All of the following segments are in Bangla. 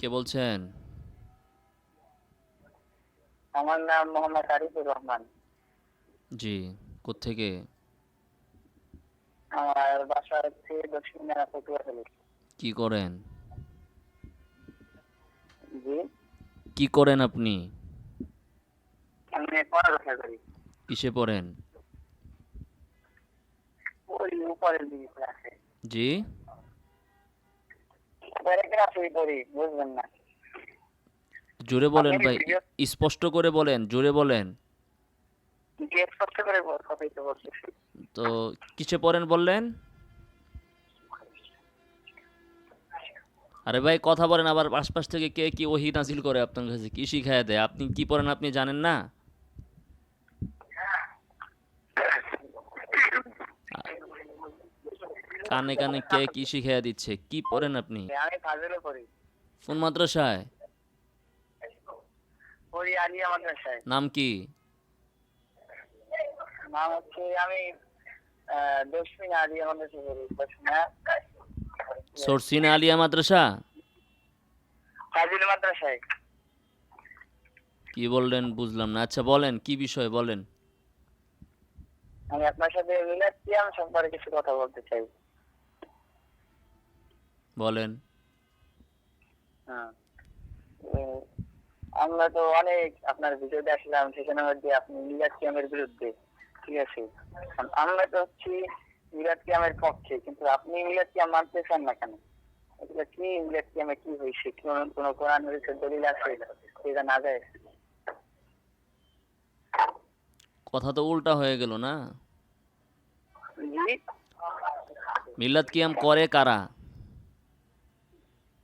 কে বলছেন? আমার নাম মোহাম্মদ আরিফুর রহমান। জি কোত্থেকে? আমার বাসা হচ্ছে দক্ষিণ পটুয়াখালী। কি করেন? জি। কি করেন আপনি? আমি পড়ালেখা করি। কিসে পড়েন? ওই উপরের দিকে ক্লাসে জি। জোরে বলেন ভাই স্পষ্ট করে বলেন জোরে বলেন। তো কিসে পড়েন বললেন? আরে ভাই কথা বলেন আবার আশপাশ থেকে কে কি ওহি নাজিল করে আপনার কাছে কি শিখায় দেয়? আপনি কি পড়েন আপনি জানেন না? কানে কানে কে কি শিখাইয়া দিচ্ছে? কি পড়েন আপনি? আমি ফাজলে পড়ি। কোন মাদ্রাসায়? পড়ি আলিয়া মাদ্রাসায়। নাম কি? নাম হচ্ছে আমি আহ, আলিয়া মাদ্রাসায় পড়ি দক্ষিণা সরসিনা আলিয়া মাদ্রাসা? ফাজিল মাদ্রাসায়। কি বললেন বুঝলাম না। আচ্ছা বলেন কি বিষয় বলেন? আমি আপনার সাথে সিয়াম সম্পর্কে কিছু কথা বলতে চাই। বলেন। হ্যাঁ। আমরা তো অনেক আপনার ভিডিও দেখলাম সেখানে মধ্যে আপনি মিলাদ কিয়ামের বিরুদ্ধে ঠিক আছে? আমরা তো হচ্ছি মিলাদ কিয়ামের পক্ষে কিন্তু আপনি মিলাদ কিয়াম মানতেছেন না কেন? এগুলো কি মিলাদ কিয়ামে কি হয়েছে? কোন কোন কোরআন হয়েছে দলিল আছে এটা না যায়? কথা তো উল্টা হয়ে গেল না? মিলাদ কিয়াম করে কারা?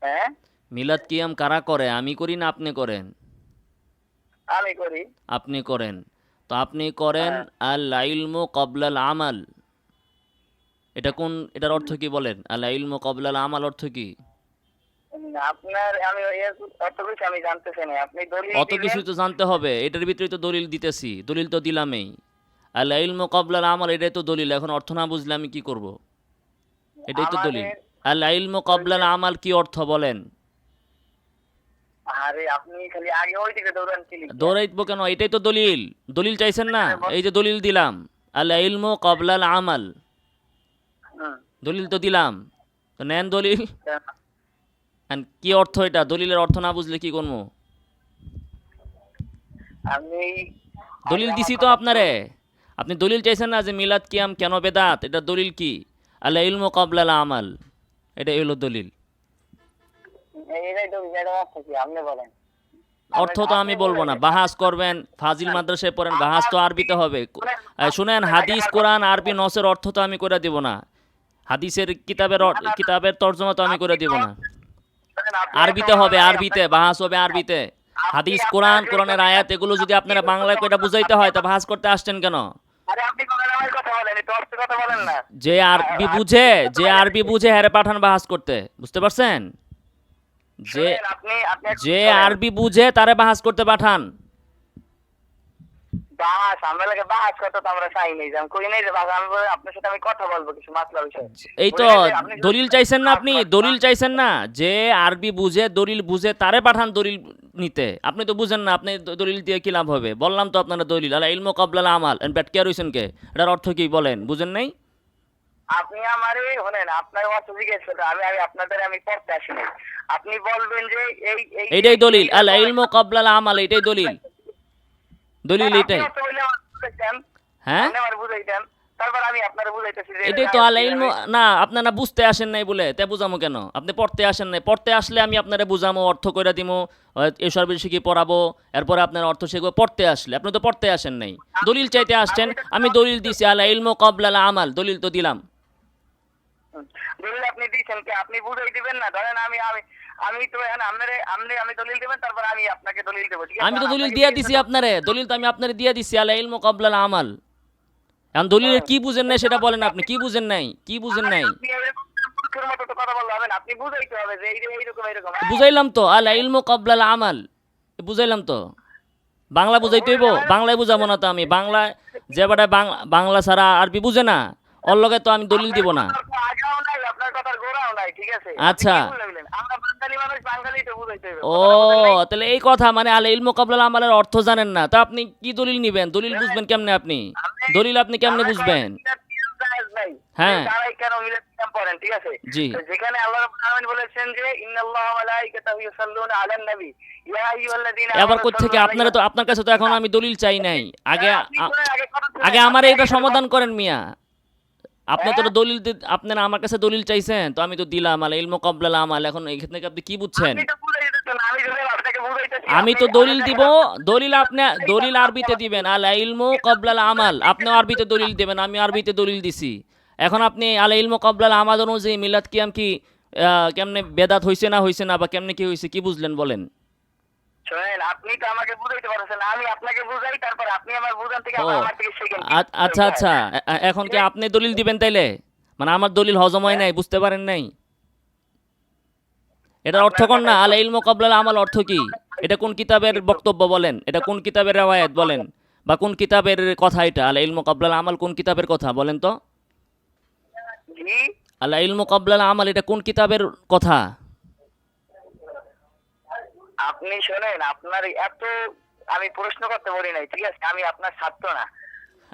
হ্যাঁ? মিলাদ কিয়াম কারা করে? আমি করি না আপনি করেন? আমি করি। আপনি করেন। তো আপনি করেন আল ইলমু কবলাল আমাল। এটা কোন এটার অর্থ কি বলেন? আল ইলমু কবলাল আমাল অর্থ কি? আপনার আমি অত কিছু আমি জানতে না। আপনি দলিল অত কিছু তো জানতে হবে। এটার ভিতরে তো দলিল দিতেছি। দলিল তো দিলামই। আল ইলমু কবলাল আমাল এটাই তো দলিল। এখন অর্থ না বুঝলে আমি কি করব? এটাই তো দলিল। আল ইলমু কবলাল আমাল কি অর্থ বলেন? আরে আপনি খালি আগে ওই দিকে দৌড়ান কেন? এটাই তো দলিল। দলিল চাইছেন না? এই যে দলিল দিলাম। আল ইলমু কবলাল আমাল। দলিল তো দিলাম। তো নেন দলিল। কি অর্থ এটা? দলিলের অর্থ না বুঝলে কি করব? আমি দলিল দিছি তো আপনারে। আপনি দলিল চাইছেন না যে মিলাদ কিয়াম কেন বেদাত? এটা দলিল কি? আল্লাহ ইলমু কবলাল আমাল। এটা হলো দলিল। অর্থ তো আমি বলব না। বাহাস করবেন, ফাজিল মাদ্রাসায় পড়েন, বাহাস তো আরবিতে হবে। শুনেন, হাদিস, কোরআন, আরবি, নসের অর্থ তো আমি করে দিব না। হাদিসের কিতাবের কিতাবের তর্জমা তো আমি করে দিব না। আরবিতে হবে, আরবিতে, বাহাস হবে, আরবিতে। হাদিস, কোরআন, কোরআনের আয়াত, এগুলো যদি আপনারা বাংলায় কয়টা বুঝাইতে হয়, তা বাহাস করতে আসছেন কেন? যে আরবি বুঝে যে আরবি বুঝে হ্যারে পাঠান বাহাস করতে বুঝতে পারছেন? যে যে আরবি বুঝে তারে বাহাস করতে পাঠান। এই তো দলিল চাইছেন না আপনি দলিল চাইছেন না যে আরবি বুঝে দলিল বুঝে তারে পাঠান দলিল নিতে। আপনি তো বুঝেন না আপনি দলিল দিয়ে কি লাভ হবে? বললাম তো আপনারা দলিল। আলা ইলমো কবলাল আমাল। এন্ড ব্যাট কে রইছেন কে? এটার অর্থ কি বলেন? বুঝেন নাই? আপনি আমারে শোনেন আপনার অর্থ জিজ্ঞেস করতে আমি আমি আপনাদের আমি পড়তে আসি নাই আপনি বলবেন যে এই এইটাই দলিল। আলা ইলমো কবলাল আমাল এটাই দলিল। দলিল এটাই। হ্যাঁ? বুঝাইতেন। তারপর আমি আপনার বুঝাইতেছি যে এটাই তো আলা ইলমো না আপনারা বুঝতে আসেন নাই বলে তে বুঝামো কেন? আপনি পড়তে আসেন নাই। পড়তে আসলে আমি আপনারা বুঝামো অর্থ কইরা দিমো এসব শিখি পড়াবো এরপরে আপনার অর্থ শিখব। পড়তে আসলে আপনি তো পড়তে আসেন নাই। দলিল চাইতে আসছেন আমি দলিল দিছি আলা ইলমো কবলাল আমাল দলিল তো দিলাম। দলিল আপনি দিয়েছেন কি? আপনি বুঝাই দিবেন না। ধরেন আমি আমি আমি তো এখন আপনারে আপনি আমি দলিল দিবেন তারপর আমি আপনাকে দলিল দেবো ঠিক আছে? আমি তো দলিল দিয়া দিছি আপনারে। দলিল তো আমি আপনারে দিয়া দিছি আলা ইলমো কবলাল আমাল। এখন দলিলের কি বুঝেন নাই সেটা বলেন আপনি কি বুঝেন নাই কি বুঝেন নাই? আপনি এরকম মূর্খের মতো তো কথা বললে হবে না আপনি বুঝাইতে হবে যে এই এইরকম এইরকম। বুঝাইলাম তো আলা ইলমো কবলাল আমাল। বুঝাইলাম তো। বাংলা বুঝাইতে হইব বাংলায় বুঝাবো না তো আমি। বাংলা যে বেটা বাংলা বাংলা ছাড়া আরবি বুঝে না ওর লগে তো আমি দলিল দিব না। আচ্ছা। ও তাহলে এই কথা মানে আলে ইল মোকাবলা আমালের অর্থ জানেন না। তা আপনি কি দলিল নিবেন? দলিল বুঝবেন কেমনে আপনি? দলিল আপনি কেমনে বুঝবেন? হ্যাঁ। তারাই কেন মিলাদ কিয়াম পড়েন ঠিক আছে? জি। যেখানে আল্লাহ বলেছেন যে ইন্নাল্লাহা ওয়া মালাইকাতাহু ইউসাল্লুনা আলান নবী। এবার কোথা থেকে আপনারা তো আপনার কাছে তো এখন আমি দলিল চাই নাই। আগে আগে আমার এটা সমাধান করেন মিয়া। আপনি তো হ্যাঁ? দলিল আপনারা আমার কাছে দলিল চাইছেন তো আমি তো দিলাম আলে ইল মোকাবলা আমাল এখন এখান থেকে আপনি কি বুঝছেন? আমি তো দলিল দিব দলিল আপনি দলিল আরবিতে দিবেন আল ইলমু কবলাল আমাল আপনি আরবিতে দলিল দিবেন আমি আরবিতে দলিল দিছি। এখন আপনি আল ইলমু কবলাল আমাল অনুযায়ী মিলাদ কিয়াম কি আহ, কেমনে বেদাত হইছে না হইছে না বা কেমনে কি হইছে কি বুঝলেন বলেন? শোনেন, আপনি তো আমাকে বুঝাইতে পারছেন আমি আপনাকে বুঝাই তারপর আপনি আমার বুঝান থেকে আমার থেকে শিখেন আচ্ছা আচ্ছা এ- এখন কি আপনি দলিল দিবেন তাইলে? মানে আমার দলিল হজম হয় নাই বুঝতে পারেন নাই? এটার অর্থ কোন না? আল ইলমু কবলাল আমাল অর্থ কি? এটা কোন কিতাবের বক্তব্য বলেন? এটা কোন কিতাবের রেওয়ায়াত বলেন? বা কোন কিতাবের কথা এটা? আল ইলমু কবলাল আমাল কোন কিতাবের কথা বলেন তো? আল ইলমু কবলাল আমাল এটা কোন কিতাবের কথা? আপনি শোনেন আপনার এত আমি প্রশ্ন করতে বলি নাই ঠিক আছে? আমি আপনার ছাত্র না।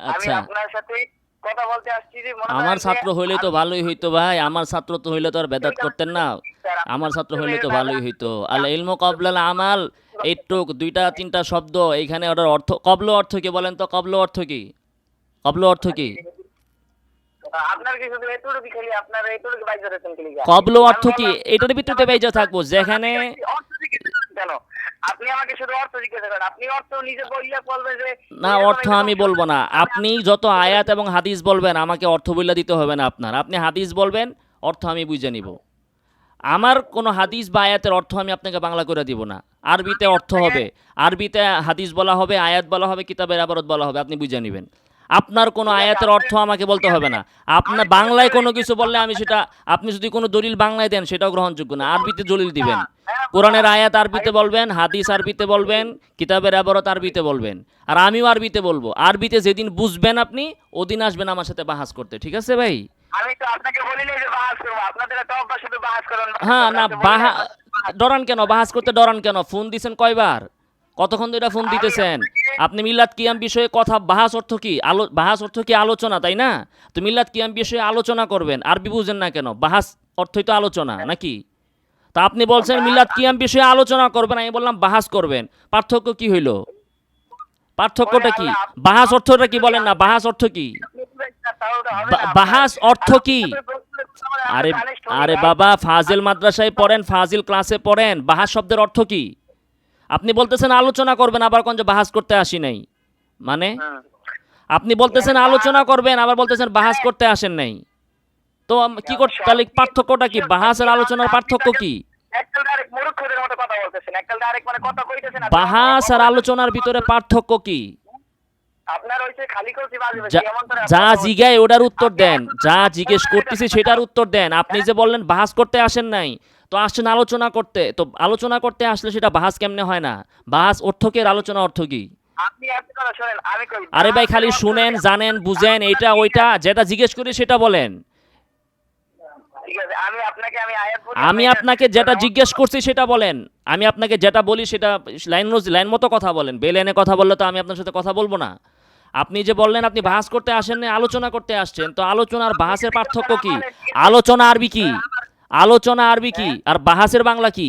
আমি আচ্ছা। আপনার সাথে কথা বলতে আসছি যে আমার ছাত্র হইলে তো ভালোই হইতো ভাই আমার ছাত্র তো হইলে তো আর বেদাত করতেন না। আমার ছাত্র হইলে তো ভালোই হইতো। আল ইলমু কবলাল আমাল এইটুক দুইটা তিনটা শব্দ এইখানে ওটার অর্থ কবল অর্থ কি বলেন তো? কবল অর্থ কি? কবল অর্থ কি? কবল অর্থ কি? এটার ভিতরে বাইজা থাকব যেখানে কেন? আপনি আমাকে শুধু অর্থ জিজ্ঞাসা করেন। আপনি অর্থ নিজে বললে বলবেন যে না অর্থ আমি বলব না। আপনি যত আয়াত এবং হাদিস বলবেন আমাকে অর্থ বইলা দিতে হবে না আপনার। আপনি হাদিস বলবেন অর্থ আমি বুঝে নিব। আমার কোনো হাদিস বা আয়াতের অর্থ আমি আপনাকে বাংলা করে দিব না। আরবিতে অর্থ হবে। আরবিতে হাদিস বলা হবে আয়াত বলা হবে কিতাবের আবারত বলা হবে। আপনি বুঝে নেবেন। আপনার কোনো আয়াতের অর্থ আমাকে বলতে হবে না। আপনার বাংলায় কোনো কিছু বললে আমি সেটা আপনি যদি কোনো দলিল বাংলায় দেন সেটাও গ্রহণযোগ্য না। আরবিতে দলিল দিবেন। কোরআনের আয়াত আরবিতে বলবেন হাদিস আরবিতে বলবেন কিতাবের আবারত আরবিতে বলবেন। আর আমিও আরবিতে বলব। আরবিতে যেদিন বুঝবেন আপনি ওদিন আসবেন আমার সাথে বাহাস করতে। ঠিক আছে ভাই? আমি তো আপনাকে বলি যে বাহাস করব। আপনাদের একটা অভ্যাস শুধু বাহাস করেন হ্যাঁ না বাহা ডরান কেন? বাহাস করতে ডরান কেন? ফোন দিছেন কয়বার? কতক্ষণ ধরে ফোন দিতেছেন? আপনি মিল্লাত কিয়াম বিষয়ে কথা, বাহাস অর্থ কি? আলো বাহাস অর্থ কি আলোচনা, তাই না? তো মিল্লাত কিয়াম বিষয়ে আলোচনা করবেন, আরবি বুঝেন না কেন? বাহাস অর্থই তো আলোচনা, নাকি? তা আপনি বলছেন মিল্লাত কিয়াম বিষয়ে আলোচনা করবেন, আমি বললাম বাহাস করবেন। পার্থক্য কি হইল? পার্থক্যটা কি? বাহাস অর্থটা কি বলেন না? বাহাস অর্থ কি। বাহাস অর্থ কি? আরে আরে বাবা, ফাজিল মাদ্রাসায় পড়েন, ফাজিল ক্লাসে পড়েন, বাহাস শব্দের অর্থ কি? আপনি বলতেছেন আলোচনা করবেন আবার কোন যে বাহাস করতে আসি নাই। মানে? আপনি বলতেছেন আলোচনা করবেন আবার বলতেছেন বাহাস করতে আসেন নাই। তো কি করতে তাহলে পার্থক্যটা কি? বাহাস আর আলোচনার পার্থক্য কি? মানে বাহাস আর আলোচনার ভিতরে পার্থক্য কি? যা- জিগায় ওটার উত্তর দেন যা জিজ্ঞেস করতেছি সেটার উত্তর দেন। আপনি যে বললেন বাহাস করতে আসেন নাই তো আসছেন আলোচনা করতে তো আলোচনা করতে আসলে সেটা বাহাস কেমনে হয় না? বাহাস অর্থ কি? আর আলোচনা অর্থ কি আরে ভাই খালি শুনেন জানেন বুঝেন এইটা ওইটা যেটা জিজ্ঞেস করি সেটা বলেন। আমি আপনাকে যেটা জিজ্ঞেস করছি সেটা বলেন। আমি আপনাকে যেটা বলি সেটা লাইন লাইন মতো কথা বলেন। বে লাইনে কথা বললে তো আমি আপনার সাথে কথা বলব না। আপনি যে বললেন আপনি বাহাস করতে আসেন না আলোচনা করতে আসছেন তো আলোচনা আর বাহাসের পার্থক্য কি? আলোচনা আরবি কি? আলোচনা আরবি কি? আর বাহাসের বাংলা কি?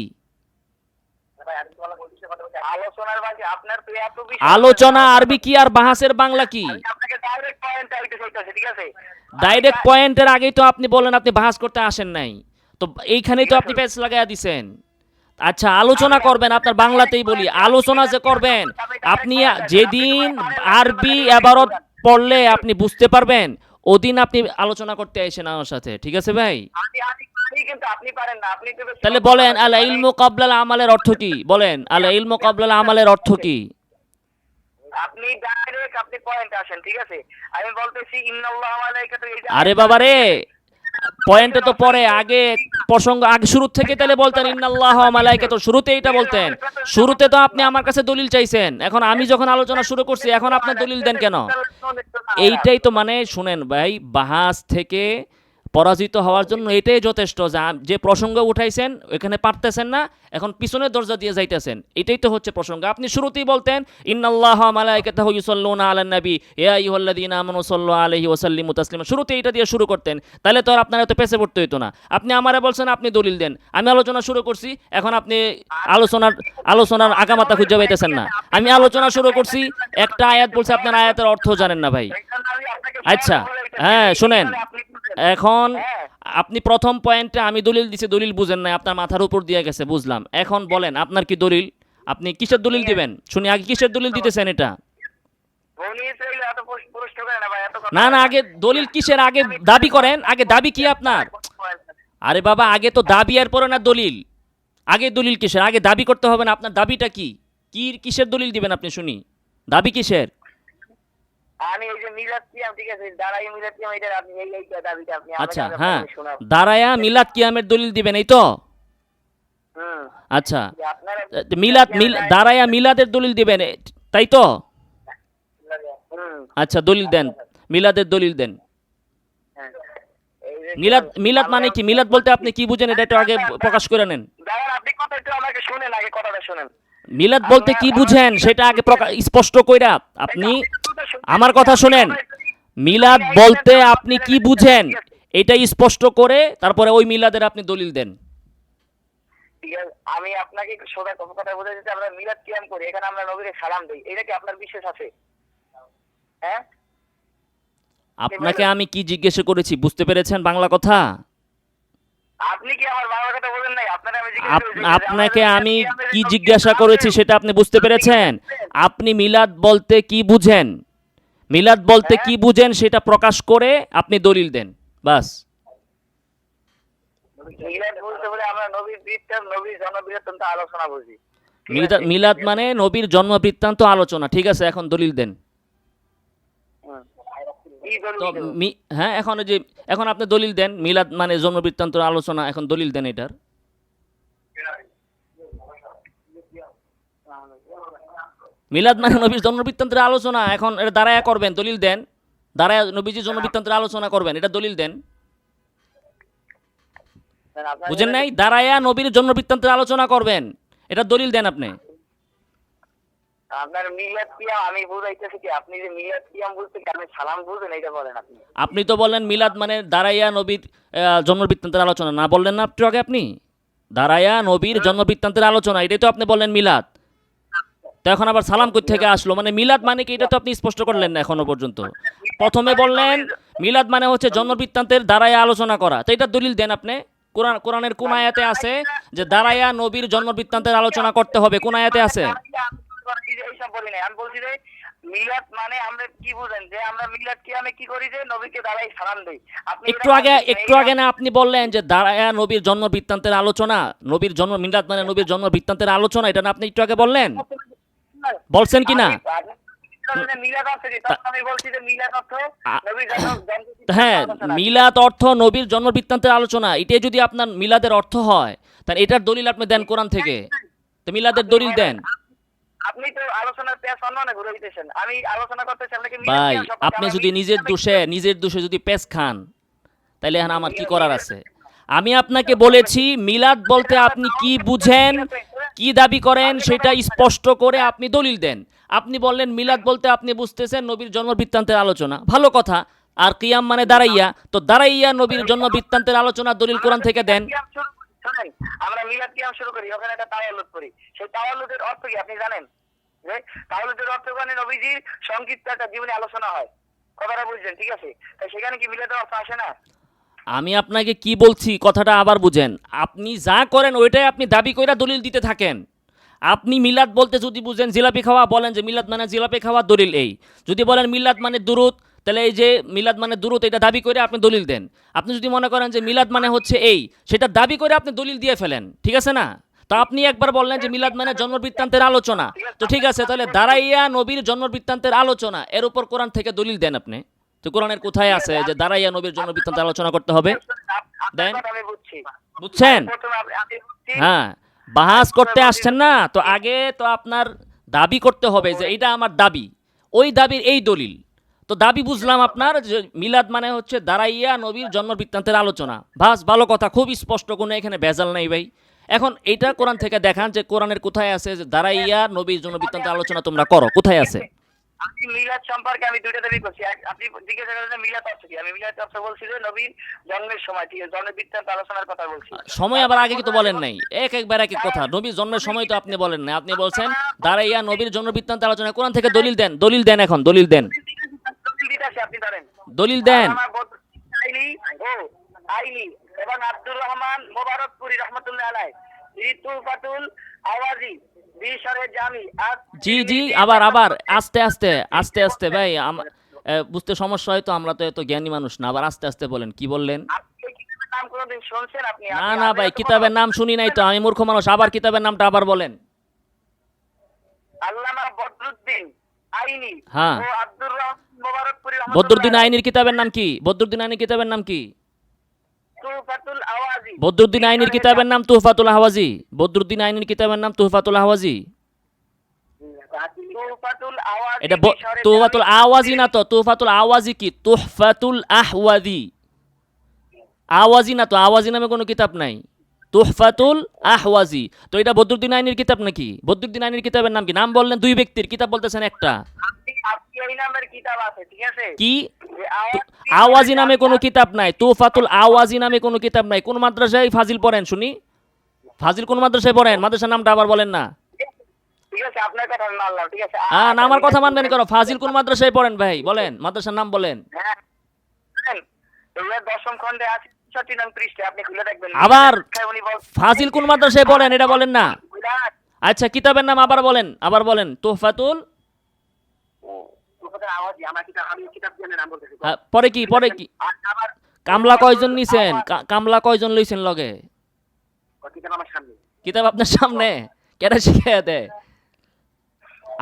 আলোচনা আরবি কি আর বাহাসের বাংলা কি? ডাইরেক্ট পয়েন্টের আগেই তো আপনি বলেন আপনি বাহাস করতে আসেন নাই। তো এইখানেই তো আপনি পেজ লাগাইয়া দিছেন। আচ্ছা আলোচনা করবেন আপনার বাংলাতেই বলি। আলোচনা যে করবেন আপনি যেদিন আরবি এবারত পড়লে আপনি বুঝতে পারবেন ওদিন আপনি আলোচনা করতে আসেন আমার সাথে ঠিক আছে ভাই? তাহলে বলেন আলা ইলমু কাবলাল আমালের অর্থ কি? বলেন আলা ইলমু কাবলাল আমালের অর্থ কি? আপনি ডাইরেক্ট আপনি পয়েন্ট আসেন ঠিক আছে? আমি বলতেছি ইন্নাল্লাহু মালাইকাতু আরে বাবা রে পয়েন্টে তো পরে আগে প্রসঙ্গ আগে শুরু থেকে তাহলে বলতেন ইন্নাল্লাহ মালাইকা তো শুরুতে এটা বলতেন। শুরুতে তো আপনি আমার কাছে দলিল চাইছেন। এখন আমি যখন আলোচনা শুরু করছি এখন আপনার দলিল দেন কেন? এইটাই তো মানে শুনেন ভাই বাহাস থেকে পরাজিত হওয়ার জন্য এটাই যথেষ্ট যে যে প্রসঙ্গ উঠাইছেন এখানে পারতেছেন না এখন পিছনের দরজা দিয়ে যাইতেছেন। এটাই তো হচ্ছে প্রসঙ্গ। আপনি শুরুতেই বলতেন ইন্নাল্লাহ মালাইকাতাহু ইউসাল্লুনা আলান নবী। ইয়া আইয়ুহাল্লাযীনা আমানু সাল্লু আলাইহি ওয়া সাল্লিমু তাসলিমা। শুরুতে এটা দিয়ে শুরু করতেন। তাহলে তো আর আপনার এত পেছে পড়তে হইতো না। আপনি আমারে বলছেন আপনি দলিল দেন। আমি আলোচনা শুরু করছি এখন আপনি আলোচনার আলোচনার আগামাতা খুঁজে পাইতেছেন না। আমি আলোচনা শুরু করছি একটা আয়াত বলছে আপনার আয়াতের অর্থ জানেন না ভাই। আচ্ছা, হ্যাঁ, শুনেন। বুঝেন। এখন হ্যাঁ। আপনি প্রথম পয়েন্টে আমি দলিল দিছি দলিল বুঝেন নাই আপনার মাথার উপর দিয়ে গেছে বুঝলাম। এখন বলেন আপনার কি দলিল? আপনি কিসের দলিল দিবেন? শুনি আগে কিসের দলিল দিতেছেন এটা? না না আগে দলিল কিসের? আগে দাবি করেন আগে দাবি কি আপনার? আরে বাবা আগে তো দাবি আর পরে না দলিল। আগে দলিল কিসের? আগে দাবি করতে হবে না আপনার দাবিটা কি? কি কিসের দলিল দিবেন আপনি শুনি। দাবি কিসের? আমি এই যে মিলাদ কিয়াম ঠিক আছে? দাঁড়াই মিলাদ কিয়াম এটা আপনি এই এই দাবিটা আপনি আচ্ছা হ্যাঁ। দাঁড়ায়া মিলাদ কিয়ামের দলিল দিবেন এই তো? আচ্ছা। মিলাদ দাঁড়ায়া মিলাদের দলিল দিবেন তাই তো? আচ্ছা দলিল দেন। মিলাদের দলিল দেন। হ্যাঁ। মিলাদ মিলাদ মানে কি? মিলাদ বলতে আপনি কি বুঝেন এটা একটু আগে প্রকাশ করে নেন। মিলাদ বলতে কি বুঝেন সেটা আগে স্পষ্ট কইরা আপনি আমার কথা শুনেন। মিলাদ বলতে আপনি কি বুঝেন? এটা স্পষ্ট করে তারপরে ওই মিলাদের আপনি দলিল দেন। আমি আপনাকে সোজা কথা কথা বলে দিতে আমরা মিলাদ কিয়াম করি এখানে আমরা নবীকে সালাম দিই। এটা কি আপনার বিশ্বাস আছে? হ্যাঁ? আপনাকে আমি কি জিজ্ঞেস করেছি বুঝতে পেরেছেন বাংলা কথা? আপনাকে আমি কি জিজ্ঞাসা করেছি। সেটা আপনি বুঝতে পেরেছেন? আপনি মিলাদ বলতে কি বুঝেন? মিলাদ বলতে কি বুঝেন সেটা প্রকাশ করে আপনি দলিল দেন বাস। মিলাদ মানে নবীর জন্ম বৃত্তান্ত আলোচনা ঠিক আছে? এখন দলিল দেন। হ্যাঁ এখন ওই যে এখন আপনি দলিল দেন মিলাদ মানে জন্ম বৃত্তান্ত আলোচনা এখন দলিল দেন এটার। মিলাদ মানে নবীর জন্ম বৃত্তান্তের আলোচনা এখন এটা দাঁড়ায়া করবেন দলিল দেন। দাঁড়ায়া নবীজির জন্ম বৃত্তান্তের আলোচনা করবেন এটা দলিল দেন। বুঝেন নাই? দাঁড়ায়া নবীর জন্ম বৃত্তান্তের আলোচনা করবেন এটা দলিল দেন আপনি। আপনার মিলাদ কিয়াম আমি বুঝাইতেছি কি? আপনি যে মিলাদ কিয়াম বলতে কি? আপনি সালাম বুঝেন এটা বলেন আপনি। আপনি তো বললেন মিলাদ মানে দাঁড়াইয়া নবীর আহ, জন্ম বৃত্তান্তের আলোচনা। না বললেন না একটু আগে আপনি? দাঁড়াইয়া নবীর জন্ম বৃত্তান্তের আলোচনা এটাই তো আপনি বললেন মিলাদ। তো এখন আবার সালাম কই থেকে আসলো? মানে মিলাদ মানে কি? এটা তো আপনি স্পষ্ট করলেন না এখনও পর্যন্ত। প্রথমে বললেন মিলাদ মানে হচ্ছে জন্ম বৃত্তান্তের দাঁড়াইয়া আলোচনা করা। তো এটা দলিল দেন আপনি। কোরআন কোরআনের কোন আয়াতে আছে যে দাঁড়াইয়া নবীর জন্ম বৃত্তান্তের আলোচনা করতে হবে? কোন আয়াতে আছে? বলি নাই। আমি বলছি যে মিলাদ মানে আমরা কি বুঝেন? যে আমরা মিলাদ কিয়ামে কি করি যে নবীকে দাঁড়াই সালাম দেই। আপনি একটু আগে একটু আগে না আপনি বললেন যে দাঁড়ায়া নবীর জন্ম বৃত্তান্তের আলোচনা নবীর জন্ম মিলাদ মানে নবীর জন্ম বৃত্তান্তের আলোচনা এটা না আপনি একটু আগে বললেন? বলছেন কি না আমি- আমি- আমি কি? আমি হ্যাঁ মিলাদ অর্থ নবীর জন্ম বৃত্তান্তের আলোচনা এটাই যদি আপনার মিলাদের অর্থ হয় তাহলে এটার দলিল আপনি দেন কোরআন থেকে। তো মিলাদের দলিল দেন। আপনি তো আলোচনার পেয়ে সম্মানে ঘুরে দিতেছেন আমি আলোচনা করতেছি আপনাকে ভাই আপনি যদি নিজের দোষে নিজের দোষে যদি পেস খান তাহলে এখন আমার কি করার আছে? আমি আপনাকে বলেছি মিলাদ বলতে আপনি কি বুঝেন কি দাবি করেন সেটা স্পষ্ট করে আপনি দলিল দেন। আপনি বললেন মিলাদ বলতে আপনি বুঝতেছেন নবীর জন্ম বৃত্তান্তের আলোচনা। ভালো কথা। আর কিয়াম মানে দাঁড়াইয়া তো দাঁড়াইয়া নবীর জন্ম বৃত্তান্তের আলোচনা দলিল কোরআন থেকে দেন। শোনেন, আমরা মিলাদ কিয়াম শুরু করি ওখানে একটা তাওয়াল্লুদ করি। সেই তাওয়াল্লুদের অর্থ কি আপনি জানেন? যে তাওয়াল্লুদের অর্থ মানে নবীজির সংক্ষিপ্ত একটা জীবনে আলোচনা হয়। কথাটা বুঝছেন ঠিক আছে? তাই সেখানে কি মিলাদের অর্থ আসে না? আমি আপনাকে কি বলছি কথাটা আবার বুঝেন। আপনি যা করেন ওইটাই আপনি দাবি কইরা দলিল দিতে থাকেন। আপনি মিলাদ বলতে যদি বুঝেন জিলাপি খাওয়া বলেন যে মিলাদ মানে জিলাপি খাওয়া দলিল এই। যদি বলেন মিলাদ মানে দুরুদ তাহলে এই যে মিলাদ মানে দুরুদ, এটা দাবি করে আপনি দলিল দেন। আপনি যদি মনে করেন যে মিলাদ মানে হচ্ছে এই, সেটা দাবি করে আপনি দলিল দিয়ে ফেলেন, ঠিক আছে না? তো আপনি একবার বললেন যে মিলাদ মানে জন্মবৃত্তান্তের আলোচনা। তো ঠিক আছে, তাহলে দাঁড়াইয়া নবীর জন্মবৃত্তান্তের আলোচনা, এর উপর কোরআন থেকে দলিল দেন আপনি। তো কোরআনের কোথায় আছে যে দাঁড়াইয়া নবীর জন্মবৃত্তান্তের আলোচনা করতে হবে? দেন। বুঝছেন। হ্যাঁ বাহাস করতে আসছেন না, তো আগে তো আপনার দাবি করতে হবে যে এটা আমার দাবি। ওই দাবির এই দলিল। তো দাবি বুঝলাম আপনার যে মিলাদ মানে হচ্ছে দাঁড়াইয়া নবীর জন্ম বৃত্তান্তের আলোচনা। বাস ভালো কথা খুব স্পষ্ট কোনো এখানে ভেজাল নাই ভাই। এখন এইটা কোরআন থেকে দেখান যে কোরআনের কোথায় আছে যে দাঁড়াইয়া নবীর জন্ম বৃত্তান্তের আলোচনা তোমরা করো কোথায় আছে? আমি মিলাদ সম্পর্কে আমি দুইটা দাবি করছি। আপনি জিজ্ঞাসা করেছেন মিলাদ অর্থ কি? আমি মিলাদ অর্থ বলছি যে নবীর জন্মের সময় ঠিক আছে জন্মের বৃত্তান্ত আলোচনার কথা বলছি। সময় আবার আগে কিন্তু বলেন নাই। এক একবার এক এক কথা। নবীর জন্মের সময় তো আপনি বলেন না আপনি বলছেন দাঁড়াইয়া নবীর জন্ম বৃত্তান্ত আলোচনা। কোরআন থেকে দলিল দেন দলিল দেন এখন দলিল দেন। দলিল আপনি ধরেন দলিল দেন। আইনি এবং আব্দুর রহমান মোবারকপুরি রহমতুল্লাহ আলাই ঋতুফাতুল আওয়াজি জি জি আবার আবার আস্তে আস্তে আস্তে আস্তে ভাই বুঝতে সমস্যা আমরা তো এত জ্ঞানী মানুষ না আবার আস্তে আস্তে বলেন কি বললেন? না না ভাই কিতাবের নাম শুনি নাই তো আমি মূর্খ মানুষ আবার কিতাবের নামটা আবার বলেন। আল্লামা বদরুদ্দিন আইনি হ্যাঁ। আব্দুর রহমান মোবারকপুরি বদরুদ্দিন আইনির কিতাবের নাম কি? বদরুদ্দিন আইনির কিতাবের নাম কি? বদরুদ্দিন আইনির কিতাবের নাম তুহফাতুল আহওয়াজি বদরুদ্দিন আইনির কিতাবের নাম তুহফাতুল আহওয়াজি এটা তুহফাতুল আওয়াজি না তো? তুহফাতুল আওয়াজি কি? তুহফাতুল আহওয়াজি। আওয়াজি না তো? আওয়াজি নামে কোনো কিতাব নাই। তুহফাতুল আহওয়াজি। তো এটা বদরুদ্দিন আইনির কিতাব নাকি? বদরুদ্দিন আইনির কিতাবের নাম কি? নাম বললেন দুই ব্যক্তির। কিতাব বলতেছেন একটা। কি? আওয়াজি নামে কোনো কিতাব নাই তুফাতুল আওয়াজি নামে কোনো কিতাব নাই। কোন মাদ্রাসায় ফাজিল পড়েন শুনি? ফাজিল কোন মাদ্রাসায় পড়েন? মাদ্রাসার নামটা আবার বলেন না। হ্যাঁ আমার কথা মানবেন কেন? ফাজিল কোন মাদ্রাসায় পড়েন ভাই? বলেন মাদ্রাসার নাম বলেন। হ্যাঁ আবার হ্যাঁ, ফাজিল কোন মাদ্রাসায় পড়েন এটা বলেন না। আচ্ছা কিতাবের নাম আবার বলেন আবার বলেন। তোহফাতুল তুফাতুল আওয়াজি আমার কিতাব আমি কিতাব দিয়ে নাম বলতেছি হ্যাঁ, পরে কি পরে কি? কামলা কয়জন নিছেন? কামলা কয়জন লইছেন লগে? কিতাব আপনার সামনে? কেটা শিখাই দেয়?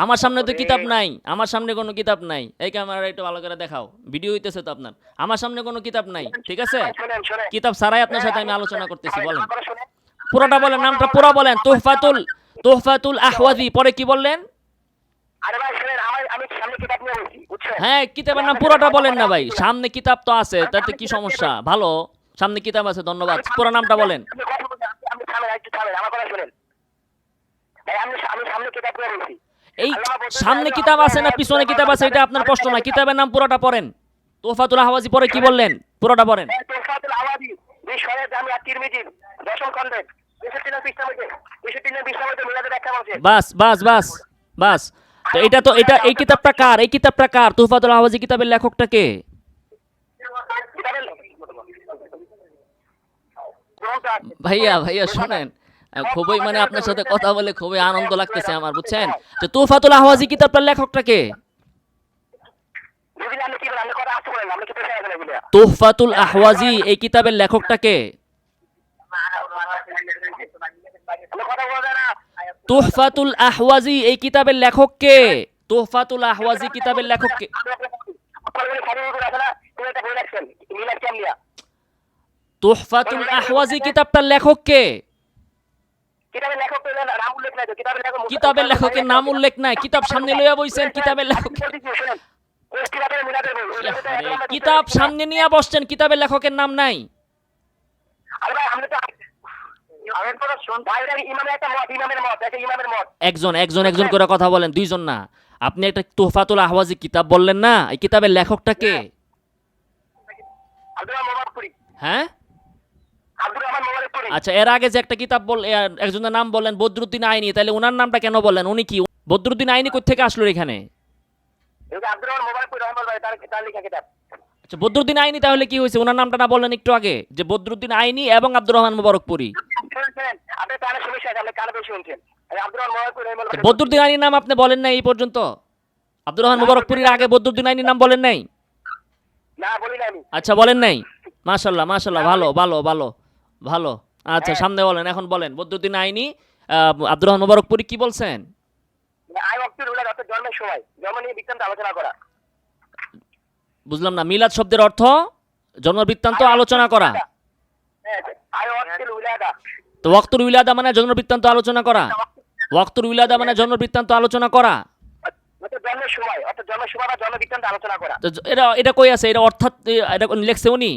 আমার সামনে তো কিতাব নাই আমার সামনে কোনো কিতাব নাই। এই ক্যামেরা একটু ভালো করে দেখাও ভিডিও হইতেছে তো আপনার। আমার সামনে কোনো কিতাব নাই ঠিক আছে? কিতাব ছাড়াই আপনার সাথে আমি আলোচনা করতেছি বলেন। পুরোটা বলেন নামটা পুরো বলেন। তোহফাতুল তোহফাতুল আহওয়াজি পরে কি বললেন? আরে ভাই হ্যাঁ কিতাবের নাম পুরোটা বলেন না ভাই। সামনে কিতাব তো আছে তাতে কি সমস্যা? ভালো সামনে কিতাব আছে ধন্যবাদ। পুরো নামটা বলেন। এই সামনে কিতাব আছে না পিছনে কিতাব আছে এটা আপনার প্রশ্ন না। কিতাবের নাম পুরোটা পড়েন। তোহফাতুল আহওয়াজি পরে কি বললেন? পুরোটা পড়েন। তোফাতুল বাস বাস বাস বাস। তো এটা তো, এটা, এই কিতাবটা কার? এই কিতাবটা কার? তুহফাতুল আহওয়াজি কিতাবের লেখকটা কে। ভাইয়া ভাইয়া, শুনেন। খুবই মানে আপনার সাথে কথা বলে খুবই আনন্দ লাগতেছে আমার, বুঝছেন? তো তুহফাতুল আহওয়াজি কিতাবটার লেখকটা কে? তুহফাতুল আহওয়াজি এই কিতাবের লেখকটা কে? তুহফাতুল আহওয়াজি এই কিতাবের লেখক কে তোহফাতুল আহওয়াজি কিতাবের লেখক কে তোহফাতুল আহওয়াজি কিতাবটার লেখক কে কিতাবের লেখকের নাম উল্লেখ নাই। কিতাব সামনে লইয়া বইছেন, কিতাবের লেখক কিতাব সামনে নিয়ে বসছেন, কিতাবের লেখকের নাম নাই। একজন একজন একজন করে কথা বলেন দুইজন না। আপনি একটা তোহফাতুল আহওয়াজি কিতাব বললেন না? এই কিতাবের লেখকটা কে। হ্যাঁ। আচ্ছা এর আগে যে একটা কিতাব বল একজনের নাম বললেন বদরুদ্দিন আইনি। তাহলে ওনার নামটা কেন বললেন? উনি কি? বদরুদ্দিন আইনি থেকে আসলো এখানে? আচ্ছা বদরুদ্দিন আইনি তাহলে কি হয়েছে? ওনার নামটা না বললেন একটু আগে যে বদরুদ্দিন আইনি এবং আব্দুর রহমান মুবারকপুরি। বদরুদ্দিন আইনির নাম আপনি বলেন নাই এই পর্যন্ত? আব্দুর রহমান মুবারকপুরির আগে বদরুদ্দিন আইনির নাম বলেন নাই? না, বলি না আচ্ছা বলেন নাই? মাশাল্লাহ মাশাল্লাহ ভালো ভালো ভালো ভালো। আচ্ছা সামনে বলেন এখন বলেন। বদরুদ্দিন আইনি আব্দুর রহমান মুবারকপুরি কি বলছেন? জন্মের সময়। জন্ম নিয়ে বৃত্তান্ত আলোচনা করা। বুঝলাম না মিলাদ শব্দের অর্থ জন্মবৃত্তান্ত আলোচনা করা। হ্যাঁ, তো ওয়াক্তুর উইলাদা মানে জন্ম বৃত্তান্ত আলোচনা করা। ওয়াক্তুর উইলাদা মানে জন্ম বৃত্তান্ত আলোচনা করা। এটা এটা কই আছে? এটা অর্থাৎ এটা লেখছে উনি?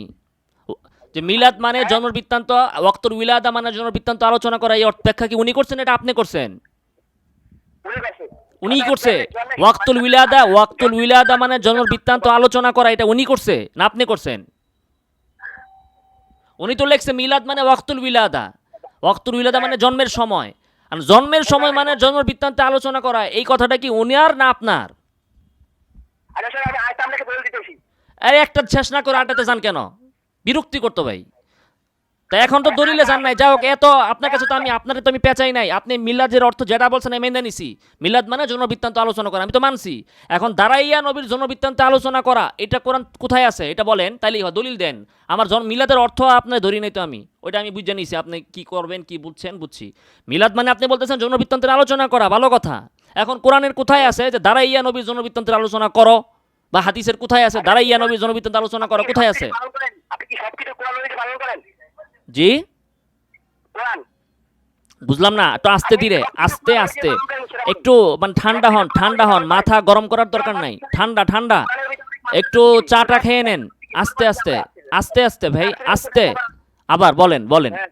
যে মিলাদ মানে জন্ম বৃত্তান্ত ওয়াক্তুল উইলাদা মানে জন্ম বৃত্তান্ত আলোচনা করা এই অর্থ ব্যাখ্যা কি উনি করছেন এটা আপনি করছেন? উনি গেছে উনি করছে। ওয়াক্তুল উইলাদা ওয়াক্তুল উইলাদা মানে জন্ম বৃত্তান্ত আলোচনা করা এটা উনি করছে না আপনি করছেন? উনি তো লেখছে মিলাদ মানে ওয়াক্তুল উইলাদা। ওয়াক্তুল উইলাদা মানে জন্মের সময়। আর জন্মের সময় মানে জন্ম বৃত্তান্তে আলোচনা করা এই কথাটা কি উনি আর না আপনার? আরে একটা শেষ না করে আটাতে যান কেন? বিরক্তি করতো ভাই। তা এখন তো দলিলে যান নাই। যাই হোক এত আপনার কাছে তো আমি আপনার তো আমি পেঁচাই নাই। আপনি মিলাদের অর্থ যেটা বলছেন, আমি মেনে নিছি। মিলাদ মানে জনবৃত্তান্ত আলোচনা করা, আমি তো মানছি। এখন দাঁড়াইয়া নবীর জনবৃত্তান্তে আলোচনা করা, এটা কোরআন কোথায় আছে? এটা বলেন, তাইলে দলিল দেন। আমার জন মিলাদের অর্থ আপনার ধরি নাই তো আমি। ওইটা আমি বুঝে নিছি, আপনি কি করবেন, কি বুঝছেন, বুঝছি। মিলাদ মানে আপনি বলতেছেন জনবৃত্তান্তের আলোচনা করা, ভালো কথা। এখন কোরআনের কোথায় আছে যে দাঁড়াইয়া নবীর জনবৃত্তান্তের আলোচনা করো? বা হাদিসের কোথায় আছে দাঁড়াইয়া নবীর জনবৃত্তান্ত আলোচনা করা, কোথায় আছে? আপনি কি সবকিছু কোরআন করেন? জি? বুঝলাম না একটু আস্তে ধীরে আস্তে আস্তে। একটু মানে ঠান্ডা হন ঠান্ডা হন মাথা গরম করার দরকার নাই ঠান্ডা ঠান্ডা। একটু চাটা খেয়ে নেন আস্তে আস্তে আস্তে আস্তে ভাই আস্তে। আবার বলেন বলেন। হ্যাঁ।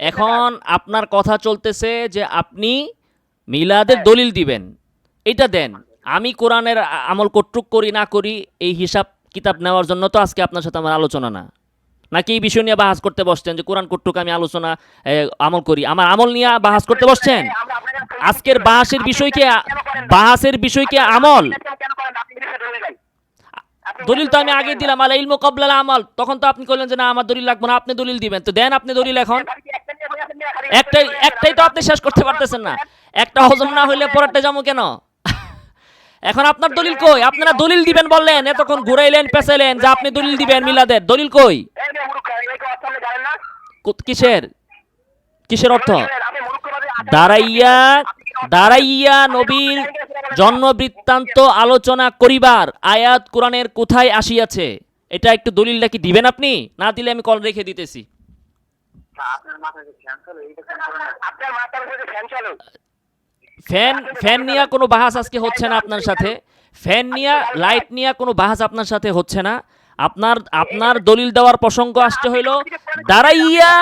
এখন আপনার কথা চলতেছে যে আপনি মিলাদের দলিল দিবেন। এটা দেন। আমি কোরআনের আমল কটুক করি না করি এই হিসাব কিতাব নেওয়ার জন্য তো আজকে আপনার সাথে আমার আলোচনা না। নাকি এই বিষয় নিয়ে বাহাস করতে বসছেন যে কোরআন কটুক আমি আলোচনা আমল করি? আমার আমল নিয়ে বাহাস করতে বসছেন? আজকের বাহাসের বিষয় কি, বাহাসের বিষয় কি আমল? দলিল তো আমি আগে দিলাম, আলা ইলমু কবলাল আমল। তখন তো আপনি কইলেন যে না, আমার দলিল লাগবে না, আপনি দলিল দিবেন। তো দেন আপনি দলিল এখন। একটাই একটাই তো আপনি শেষ করতে পারতেছেন না। একটা হজম না হইলে পরেরটা যাব কেন? এখন আপনার দলিল কই? আপনারা দলিল দিবেন বললেন, এতক্ষণ ঘুরাইলেন পেছাইলেন যে আপনি দলিল দিবেন মিলাদের, দলিল কই? কিসের? কিসের অর্থ? দাঁড়াইয়া দাঁড়াইয়া নবীর জন্ম বৃত্তান্ত আলোচনা করিবার আয়াত কোরআনের কোথায় আসিয়াছে? এটা একটু দলিলটা কি দিবেন আপনি? না দিলে আমি কল রেখে দিতেছি। ফ্যান ফ্যান নিয়ে কোনো বাহাস আজকে হচ্ছে না আপনার সাথে। ফ্যান নিয়ে, লাইট নিয়ে কোনো বাহাস আপনার সাথে হচ্ছে না। আপনার আপনার দলিল দেওয়ার প্রসঙ্গ আসতে হইল, দাঁড়াইয়া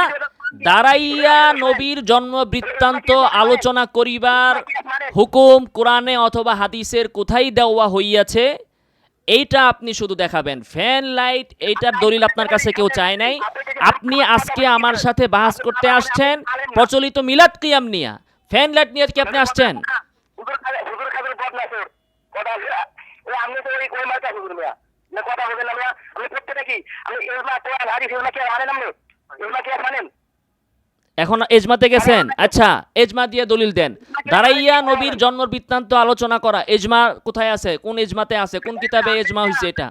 দাঁড়াইয়া নবীর জন্ম বৃত্তান্ত আলোচনা করিবার হুকুম কোরআনে অথবা হাদিসের কোথায় দেওয়া হইয়াছে, এইটা আপনি শুধু দেখাবেন। ফ্যান, লাইট, এইটার দলিল আপনার কাছে কেউ চায় নাই। আপনি আজকে আমার সাথে বাহাস করতে আসছেন, প্রচলিত মিলাদ কিয়াম নিয়া। ফ্যান লাইট নিয়ে কি আপনি আসছেন? এখন এজমাতে গেছেন আচ্ছা এজমা দিয়ে দলিল দেন দাঁড়াইয়া নবীর জন্ম বৃত্তান্ত আলোচনা করা এজমা কোথায় আছে কোন এজমাতে আছে কোন কিতাবে এজমা হয়েছে এটা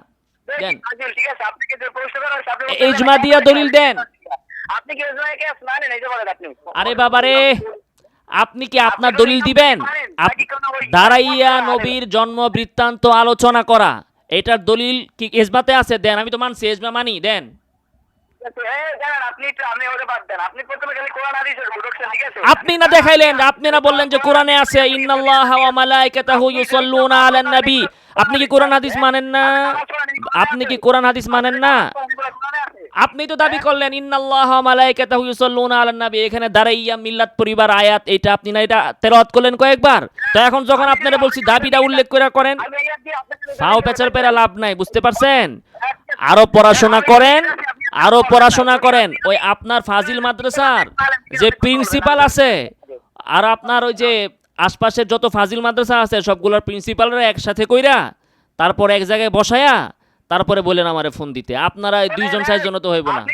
দেন আজিল, ঠিক আছে, আপনাকে যে প্রশ্ন করা হয়েছে, আপনি এ- দিয়া দলিল দেন। আপনি কি ইজমাকে কেস মানেন? এই যে বলেন আপনি। আরে বাবারে আপনি কি আপনার দলিল দিবেন? দাঁড়াইয়া নবীর জন্ম বৃত্তান্ত আলোচনা করা। এটার দলিল কি এজমাতে আছে? দেন, আমি তো মানছি এজমা মানি, দেন। আপনি না দেখাইলেন, আপনি না বললেন যে কোরআনে আছে, ইন্নাল্লাহ ওয়া মালাইকাতাহু ইউসাল্লুনা আলান নবী আপনি কি কোরআন হাদিস মানেন না? আপনি কি কোরআন হাদিস মানেন না। আপনি তো দাবি করলেন, ইন্নাল্লাহ মালাইকাতাহু ইউসাল্লুনা আলান নবী। এখানে দাঁড়াইয়া মিল্লাত পরিবার আয়াত, এটা আপনি না, এটা তেলাওয়াত করলেন কয়েকবার। তো এখন যখন আপনারা বলছি দাবিটা উল্লেখ করে করেন দিয়ে পেচার পেরা লাভ নাই, বুঝতে পারছেন? আরও পড়াশোনা করেন, আরও পড়াশোনা করেন। ওই আপনার ফাজিল মাদ্রাসার যে প্রিন্সিপাল আছে, আর আপনার ওই যে আশপাশের যত ফাজিল মাদ্রাসা আছে, সবগুলোর প্রিন্সিপালরা একসাথে কইরা, তারপর এক জায়গায় বসায়া তারপরে বলেন আমারে ফোন দিতে। আপনারা দুইজন চারজন তো হইব না।